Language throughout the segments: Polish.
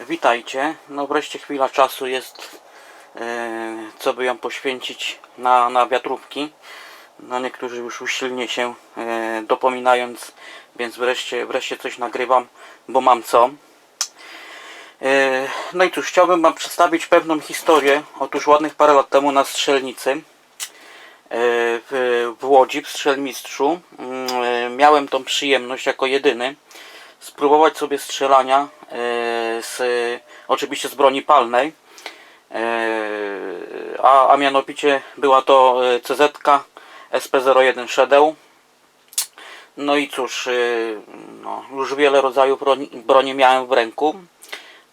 Witajcie. No wreszcie chwila czasu jest, e, co by ją poświęcić na, na wiatrówki. No niektórzy już usilnie się e, dopominając, więc wreszcie, wreszcie coś nagrywam, bo mam co. E, no i cóż, chciałbym Wam przedstawić pewną historię. Otóż ładnych parę lat temu na strzelnicy w, w Łodzi, w Strzelmistrzu, mm, miałem tą przyjemność jako jedyny spróbować sobie strzelania e, z, oczywiście z broni palnej, e, a, a mianowicie była to e, CZ SP01 Shadow. No i cóż, no, już wiele rodzajów broni, broni miałem w ręku.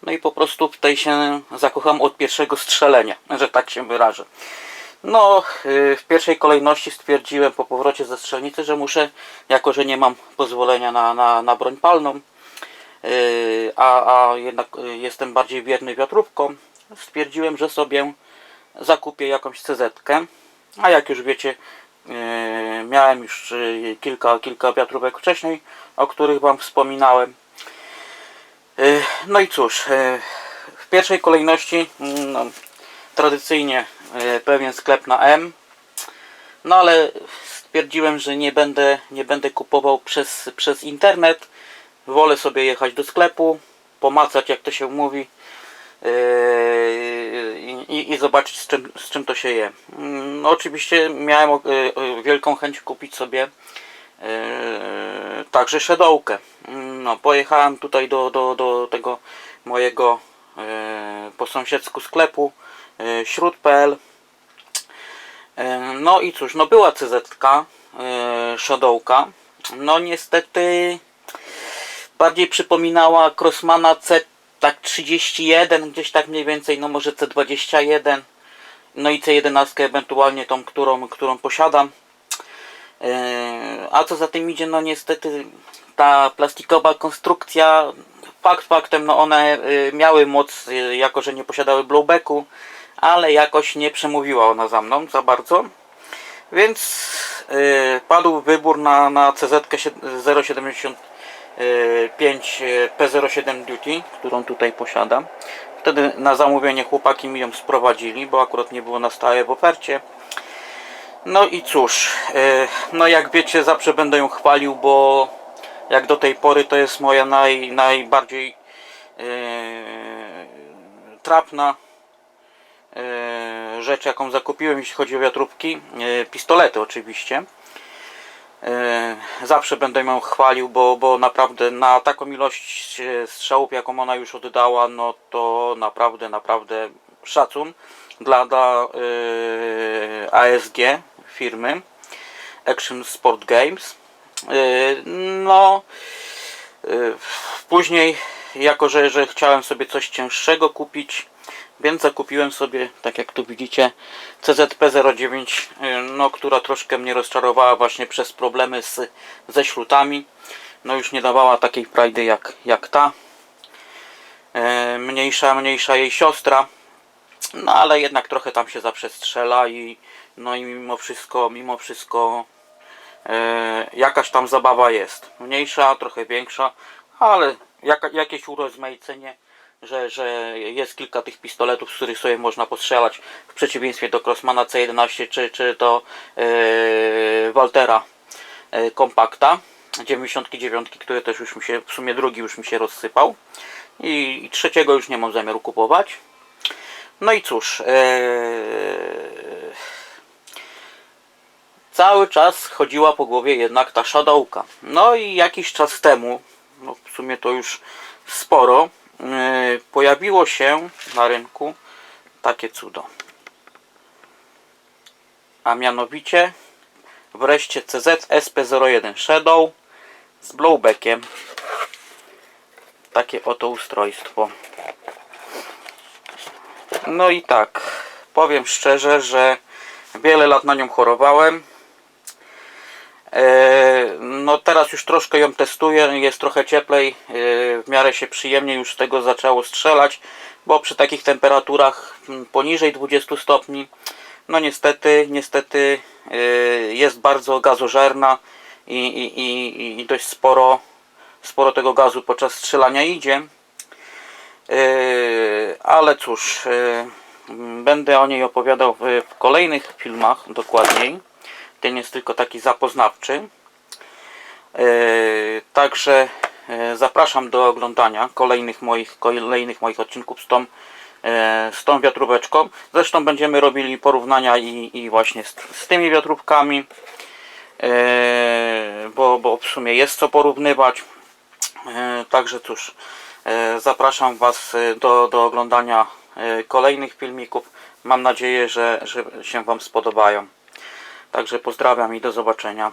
No i po prostu w tej się zakocham od pierwszego strzelenia, że tak się wyrażę. No, y, w pierwszej kolejności stwierdziłem po powrocie ze strzelnicy, że muszę, jako że nie mam pozwolenia na, na, na broń palną, y, a, a jednak y, jestem bardziej wierny wiatrówkom, stwierdziłem, że sobie zakupię jakąś CZ. -kę. A jak już wiecie, miałem już kilka, kilka wiatrówek wcześniej, o których Wam wspominałem. No i cóż, w pierwszej kolejności mm, no, tradycyjnie pewien sklep na M. No ale stwierdziłem, że nie będę, nie będę kupował przez, przez internet. Wolę sobie jechać do sklepu, pomacać jak to się mówi yy, i, i zobaczyć z czym, z czym to się je. Mm, No, oczywiście miałem y, wielką chęć kupić sobie także szedłkę. No, pojechałem tutaj do, do, do tego mojego po sąsiedzku sklepu yy, śród.pl Yy, No i cóż, no była CZ-ka, yy, Shadowka. No niestety bardziej przypominała Crossmana C tak 31, gdzieś tak mniej więcej, no może C21. No i C11 ewentualnie tą, którą, którą posiadam. A co za tym idzie, no niestety ta plastikowa konstrukcja, fakt faktem, no one yy, miały moc, yy, jako że nie posiadały blowbacku, ale jakoś nie przemówiła ona za mną za bardzo. Więc yy, padł wybór na, na CZ 075 P07 Duty, którą tutaj posiadam. Wtedy na zamówienie chłopaki mi ją sprowadzili, bo akurat nie było na stałe w ofercie. No i cóż, no jak wiecie, zawsze będę ją chwalił, bo jak do tej pory to jest moja naj, najbardziej yy, trapna yy, rzecz, jaką zakupiłem, jeśli chodzi o wiatrówki. Yy, pistolety oczywiście. Zawsze będę ją chwalił, bo, bo naprawdę na taką ilość strzałów, jaką ona już oddała, no to naprawdę, naprawdę szacun dla, dla ASG firmy Action Sport Games. No, yy, później, jako że, że chciałem sobie coś cięższego kupić, więc zakupiłem sobie, tak jak tu widzicie, CZP-09, yy, no, która troszkę mnie rozczarowała właśnie przez problemy z, ze śrutami. No już nie dawała takiej frajdy jak, jak ta. Yy, Mniejsza, mniejsza jej siostra. No ale jednak trochę tam się zaprzestrzela i no i mimo wszystko, mimo wszystko jakaś tam zabawa jest. Mniejsza, trochę większa, ale jaka, jakieś urozmaicenie, że, że jest kilka tych pistoletów, z których sobie można postrzelać w przeciwieństwie do Crossmana C11 czy, czy do e, Waltera e, Kompakta 99, który też już mi się, w sumie drugi już mi się rozsypał i, i trzeciego już nie mam zamiaru kupować. No i cóż, ee, cały czas chodziła po głowie jednak ta szadowka. No i jakiś czas temu, no w sumie to już sporo, ee, pojawiło się na rynku takie cudo. A mianowicie wreszcie CZ SP01 Shadow z blowbackiem. Takie oto ustrojstwo. No i tak, powiem szczerze, że wiele lat na nią chorowałem. E, No teraz już troszkę ją testuję, jest trochę cieplej, e, w miarę się przyjemnie już z tego zaczęło strzelać, bo przy takich temperaturach mm, poniżej 20 stopni, no niestety, niestety e, jest bardzo gazożerna i, i, i, i dość sporo, sporo tego gazu podczas strzelania idzie. Ale cóż, będę o niej opowiadał w kolejnych filmach dokładniej. Ten jest tylko taki zapoznawczy. Yy, Także yy, zapraszam do oglądania kolejnych moich, kolejnych moich odcinków z tą, yy, z tą wiatróweczką. Zresztą będziemy robili porównania i, i właśnie z, z tymi wiatrówkami, bo, bo w sumie jest co porównywać. Także cóż, zapraszam Was do, do oglądania kolejnych filmików. Mam nadzieję, że, że się Wam spodobają. Także pozdrawiam i do zobaczenia.